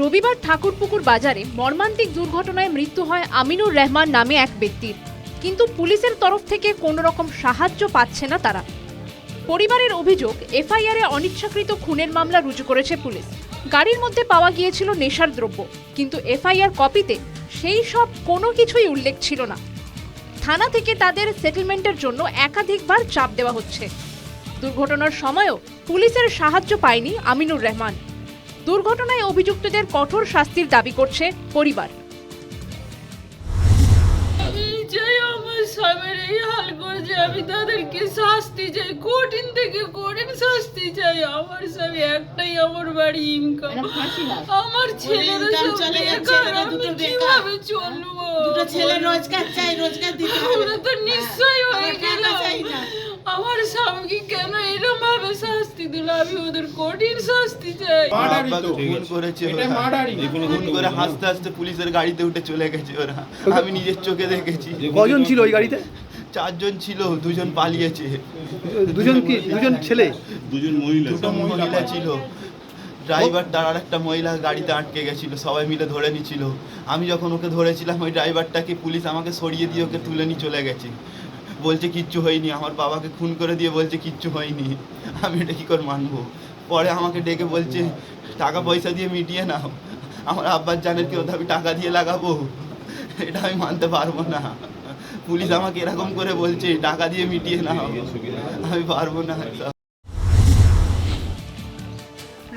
রবিবার ঠাকুরপুকুর বাজারে মর্মান্তিক দুর্ঘটনায় মৃত্যু হয় আমিনুর রহমান নামে এক ব্যক্তির। কিন্তু পুলিশের তরফ থেকে কোনো রকম সাহায্য পাচ্ছে না তারা। পরিবারের অভিযোগ, এফআইআরে অনিচ্ছাকৃত খুনের মামলা রুজু করেছে পুলিশ। গাড়ির মধ্যে পাওয়া গিয়েছিল নেশার দ্রব্য, কিন্তু এফআইআর কপিতে সেই সব কোনো কিছুই উল্লেখ ছিল না। থানা থেকে তাদের সেটেলমেন্টের জন্য একাধিকবার চাপ দেওয়া হচ্ছে। দুর্ঘটনার সময়ও পুলিশের সাহায্য পায়নি আমিনুর রহমান। দুর্ঘটনায় অভিযুক্তদের কঠোর শাস্তির দাবি করছে পরিবার। আমি আমার স্বামীর এই হাল করছে আমি তাদেরকে শাস্তি চাই কঠিন থেকে কঠিন শাস্তি চাই। আমার স্বামী একটাই আমার বাড়ি ইনকাম আমার ছেলেরা সব চলে যাচ্ছে, বেকার। আমি কীভাবে চলবো? দুটো ছেলে রোজগার চাই রোজগার দিতে হবে। তো নিশ্চয়ই হয়ে আমার গেল আমার স্বামীকে আমি ওদের কঠিন শাস্তি চাই। মার্ডারই তো। খুন করেছে এটা মার্ডারই। খুন করে হাসতে হাসতে পুলিশের গাড়িতে উঠে চলে গেছে ওরা। আমি নিজের চোখে দেখেছি। কজন ছিল ওই গাড়িতে? চারজন ছিল দুজন পালিয়েছে। দুজন কি? দুজন ছেলে? দুজন মহিলা দুটো মহিলা ছিল। ড্রাইভারটা আর একটা মহিলা গাড়িতে আটকে গেছিল সবাই মিলে ধরে নিছিল। আমি যখন ওকে ধরেছিলাম ওই ড্রাইভারটাকে পুলিশ আমাকে সরিয়ে দিয়ে ওকে তুলে নিয়ে চলে গেছে। বলছে কিচ্ছু হয়নি, আমার বাবাকে খুন করে দিয়ে বলছে কিচ্ছু হয়নি। আমি এটা কী করে মানবো? পরে আমাকে ডেকে বলছে, টাকা পয়সা দিয়ে মিটিয়ে নাও। আমার আব্বার জানের কেউ আমি টাকা দিয়ে লাগাবো। এটা আমি মানতে পারব না। পুলিশ আমাকে এরকম করে বলছে, টাকা দিয়ে মিটিয়ে নাও। আমি পারব না।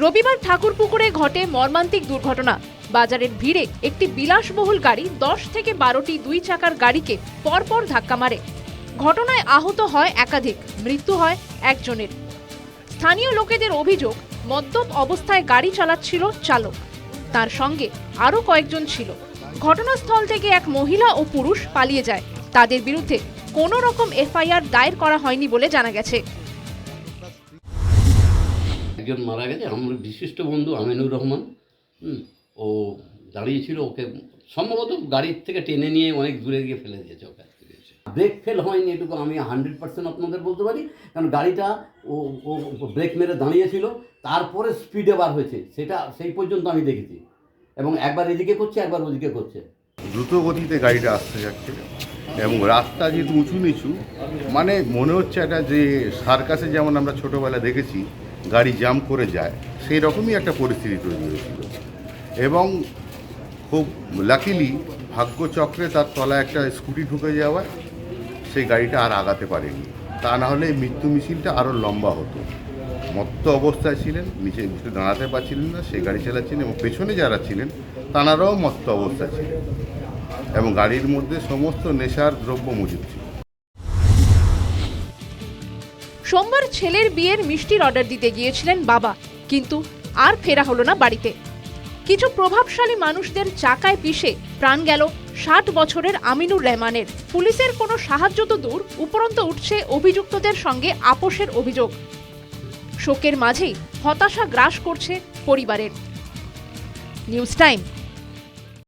রবিবার ঠাকুরপুকুরে ঘটে মর্মান্তিক দুর্ঘটনা। বাজারের ভিড়ে একটি বিলাসবহুল গাড়ি দশ থেকে বারোটি দুই চাকার গাড়িকে পরপর ধাক্কা মারে। ঘটনায় আহত হয় একাধিক মৃত্যু হয় একজনের। স্থানীয় লোকেদের অভিযোগ মদ্যপ অবস্থায় গাড়ি চালাচ্ছিল চালক। তার সঙ্গে আরও কয়েকজন ছিল। ঘটনাস্থল থেকে এক মহিলা ও পুরুষ পালিয়ে যায়। তাদের বিরুদ্ধে কোনো রকম এফআইআর দায়ের করা হয়নি বলে জানা গেছে। একজন মারা গেছে। আমার বিশিষ্ট বন্ধু আমিনুর রহমান হুম, ও দাঁড়িয়েছিল ওকে সম্ভবত গাড়ির থেকে টেনে নিয়ে অনেক দূরে গিয়ে ফেলে দিয়েছে ওকে। ব্রেক ফেল হয়নি, এটুকু আমি হান্ড্রেড পার্সেন্ট আপনাদের বলতে পারি। কারণ গাড়িটা ও ও ব্রেক মেরে দাঁড়িয়েছিল, তারপরে স্পিডে বার হয়েছে, সেটা সেই পর্যন্ত আমি দেখেছি। এবং একবার এদিকে করছে, একবার ওদিকে করছে। দ্রুত গতিতে গাড়িটা আসতে যাচ্ছে এবং রাস্তা যেহেতু উঁচু নিচু মানে মনে হচ্ছে একটা যে সার্কাসে যেমন আমরা ছোটোবেলা দেখেছি, গাড়ি জাম করে যায়, সেই রকমই একটা পরিস্থিতি তৈরি হয়েছিল। এবং খুব লাকিলি ভাগ্যচক্রে তার তলায় একটা স্কুটি ঢুকে যাওয়ায় সেই গাড়িটা আর আগাতে পারেনি। তা না হলে মৃত্যু মিছিলটা আরও লম্বা হতো। মত্ত অবস্থায় ছিলেন নিচে উঠে দাঁড়াতে পারছিলেন না, সেই গাড়ি চালাচ্ছিলেন এবং পেছনে যারা ছিলেন, তাঁরাও মত্ত অবস্থায় ছিলেন এবং গাড়ির মধ্যে সমস্ত নেশার দ্রব্য মজুদ ছিল। সোমবার ছেলের বিয়ের মিষ্টির অর্ডার দিতে গিয়েছিলেন বাবা, কিন্তু আর ফেরা হলো না বাড়িতে। কিছু প্রভাবশালী মানুষদের চাকায় পিষে প্রাণ গেল ষাট বছরের আমিনুর রহমানের। পুলিশের কোনো সাহায্য তো দূর, উপরন্ত উঠছে অভিযুক্তদের সঙ্গে আপোষের অভিযোগ। শোকের মাঝেই হতাশা গ্রাস করছে পরিবারের। News time.